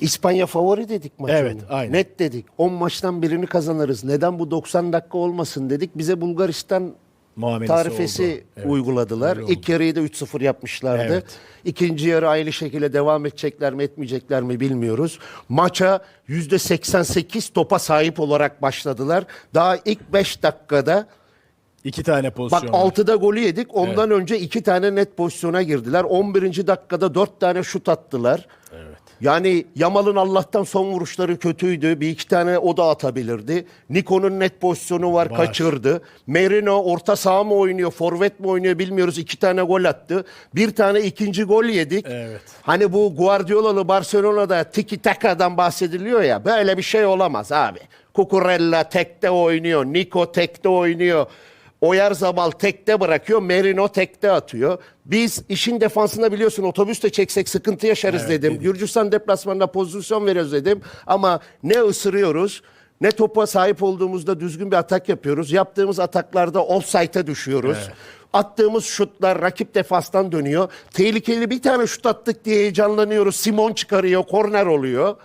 İspanya favori dedik maçı. Evet, aynen. Net dedik. 10 maçtan birini kazanırız. Neden bu 90 dakika olmasın dedik. Bize Bulgaristan Muamelesi tarifesi oldu. Evet, uyguladılar. İlk yarıyı da 3-0 yapmışlardı. Evet. İkinci yarı aynı şekilde devam edecekler mi etmeyecekler mi bilmiyoruz. Maça %88 topa sahip olarak başladılar. Daha ilk 5 dakikada İki tane Bak pozisyon. var. 6'da golü yedik. Ondan önce 2 tane net pozisyona girdiler. 11. dakikada 4 tane şut attılar. Evet. Yani Yamal'ın Allah'tan son vuruşları kötüydü. Bir iki tane o da atabilirdi. Niko'nun net pozisyonu var, Var. kaçırdı. Merino orta saha mı oynuyor, forvet mi oynuyor bilmiyoruz. İki tane gol attı. Bir tane ikinci gol yedik. Evet. Hani bu Guardiola'lı Barcelona'da tiki taka'dan bahsediliyor ya. Böyle bir şey olamaz abi. Cucurella tekte oynuyor. Nico tekte oynuyor. Oyarzabal tekte bırakıyor. Merino tekte atıyor. Biz işin defansında biliyorsun otobüste çeksek sıkıntı yaşarız Evet, dedim. dedik. Gürcistan deplasmanına pozisyon veriyoruz dedim. Ama ne ısırıyoruz ne topa sahip olduğumuzda düzgün bir atak yapıyoruz. Yaptığımız ataklarda offside'e düşüyoruz. Attığımız şutlar rakip defanstan dönüyor. Tehlikeli bir tane şut attık diye heyecanlanıyoruz. Simon çıkarıyor, korner oluyor.